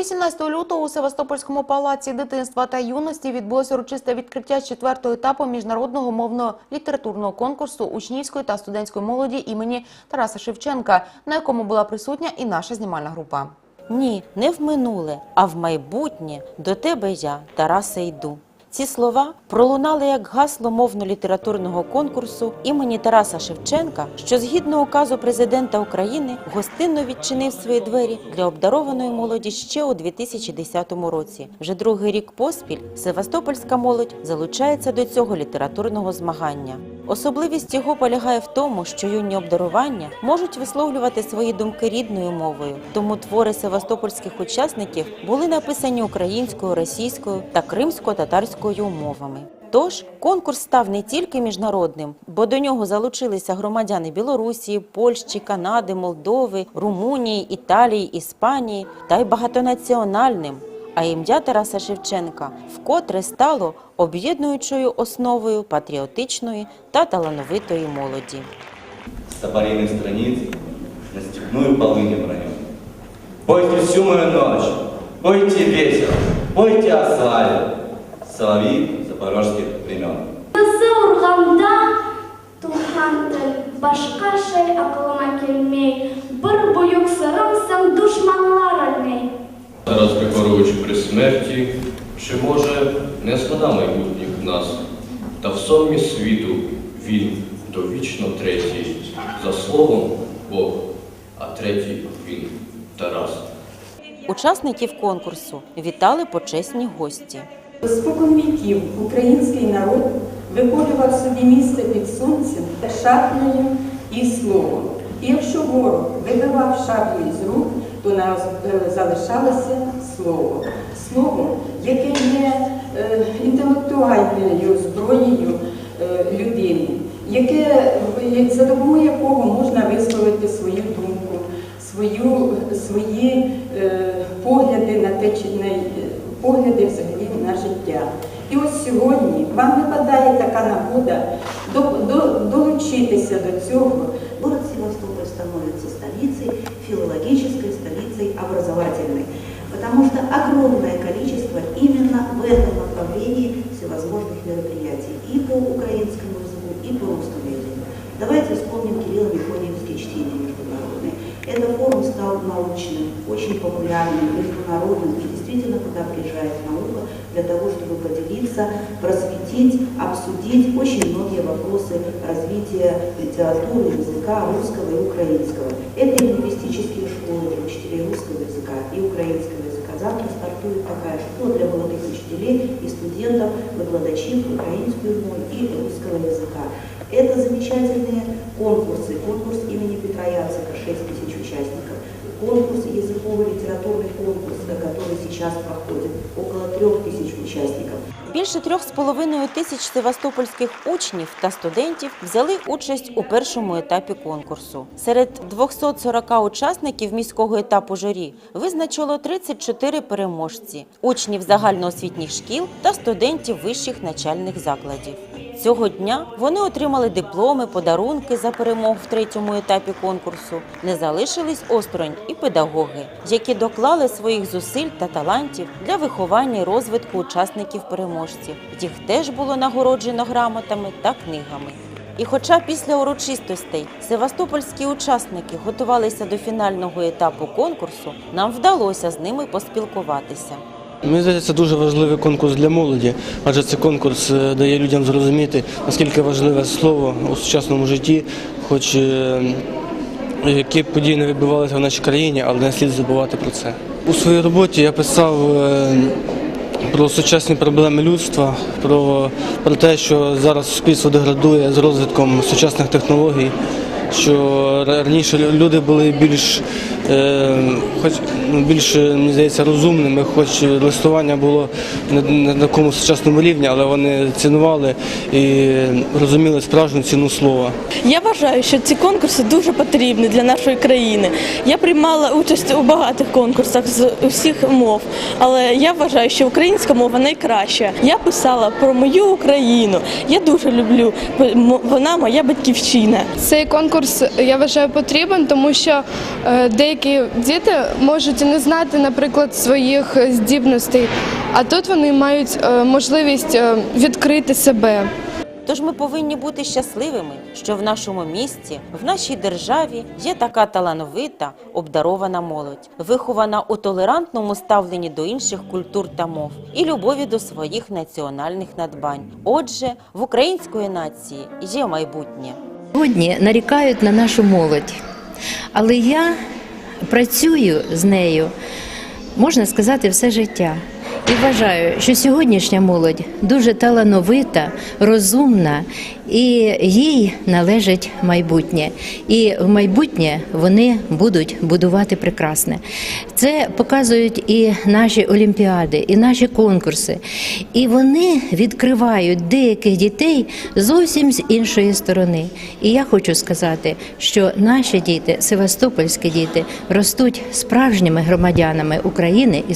18 лютого у Севастопольському палаці дитинства та юності відбулося урочисте відкриття четвертого етапу міжнародного мовно-літературного конкурсу учнівської та студентської молоді імені Тараса Шевченка, на якому була присутня і наша знімальна група. Ні, не в минуле, а в майбутнє до тебе я, Тараса йду. Ці слова пролунали як гасло мовно-літературного конкурсу імені Тараса Шевченка, що згідно указу президента України гостинно відчинив свої двері для обдарованої молоді ще у 2010 році. Вже другий рік поспіль Севастопольська молодь залучається до цього літературного змагання. Особливість його полягає в тому, що юні обдарування можуть висловлювати свої думки рідною мовою. Тому твори севастопольських учасників були написані українською, російською та кримсько-татарською мовами. Тож конкурс став не тільки міжнародним, бо до нього залучилися громадяни Білорусі, Польщі, Канади, Молдови, Румунії, Італії, Іспанії та й багатонаціональним А ім'я Тараса Шевченка вкотре стало об'єднуючою основою патріотичної та талановитої молоді. с топориных страниц на степную полынь броню. Пойте всю мою ночь, пойте ветер, пойте о славе, соловьи запорожских времен. Кызы урганда тухан тел башка şey aklıma gelmey. Bir büyük sırımsın düşmanlar ölmey. Тарас Григорович при смерті, чи може не згада майбутніх нас, та в сомі світу він довічно третій, за словом Бог, а третій він Тарас. Учасників конкурсу вітали почесні гості. Спокон віків український народ виколював собі місце під сонцем шаблею і словом. І якщо ворог вибивав шаблю із рук, то нас е, залишалося слово. Слово, яке є е, інтелектуальною зброєю е, людини, яке, за допомогою якого можна висловити свою думку, свою, свої погляди на те, чи на погляди взагалі на життя. І ось сьогодні вам випадає така нагода до, до, долучитися до цього. Город Севастополь становится столицей, филологической столицей образовательной, потому что огромное количество именно в этом направлении всевозможных мероприятий и по украинскому Давайте вспомним Кирилла Мефодиевские чтения международные. Этот форум стал научным, очень популярным, международным, и действительно туда приезжает наука для того, чтобы поделиться, просветить, обсудить очень многие вопросы развития литературы, языка русского и украинского. Это и лингвистические школы учителей русского языка и украинского языка. Завтра стартует такая школа для молодых учителей и студентов, выкладачей украинскую мову и русского языка. Это замечательные конкурсы. Конкурс имени Петра Яцека, 6 тысяч участников. Конкурс, языково-литературный конкурс, который сейчас проходит, около трех тысяч участников. Більше трьох з половиною тисяч севастопольських учнів та студентів взяли участь у першому етапі конкурсу. Серед 240 учасників міського етапу журі визначило 34 переможці учнів загальноосвітніх шкіл та студентів вищих навчальних закладів. Цього дня вони отримали дипломи, подарунки за перемогу в третьому етапі конкурсу. Не залишились осторонь і педагоги, які доклали своїх зусиль та талантів для виховання і розвитку учасників переможців. Їх теж було нагороджено грамотами та книгами. І хоча після урочистостей севастопольські учасники готувалися до фінального етапу конкурсу, нам вдалося з ними поспілкуватися. Мені здається, це дуже важливий конкурс для молоді, адже цей конкурс е, дає людям зрозуміти, наскільки важливе слово у сучасному житті, хоч е, які події не відбувалися в нашій країні, але не слід забувати про це. У своїй роботі я писав е, про сучасні проблеми людства, про, про те, що зараз суспільство деградує з розвитком сучасних технологій. Що раніше люди були більш, хоч ну, більш мені здається розумними, хоч листування було на такому сучасному рівні, але вони цінували і розуміли справжню ціну слова. Я вважаю, що ці конкурси дуже потрібні для нашої країни. Я приймала участь у багатих конкурсах з усіх мов, але я вважаю, що українська мова найкраща. Я писала про мою Україну. Я дуже люблю. Вона моя батьківщина. Цей конкурс я вважаю потрібен, тому що е, деякі деякі діти можуть не знати, наприклад, своїх здібностей, а тут вони мають е, можливість е, відкрити себе. Тож ми повинні бути щасливими, що в нашому місті, в нашій державі є така талановита, обдарована молодь, вихована у толерантному ставленні до інших культур та мов і любові до своїх національних надбань. Отже, в української нації є майбутнє. Сьогодні нарікають на нашу молодь, але я працюю з нею, можна сказати, все життя. І вважаю, що сьогоднішня молодь дуже талановита, розумна, і їй належить майбутнє. І в майбутнє вони будуть будувати прекрасне. Це показують і наші олімпіади, і наші конкурси. І вони відкривають деяких дітей зовсім з іншої сторони. І я хочу сказати, що наші діти, севастопольські діти, ростуть справжніми громадянами України і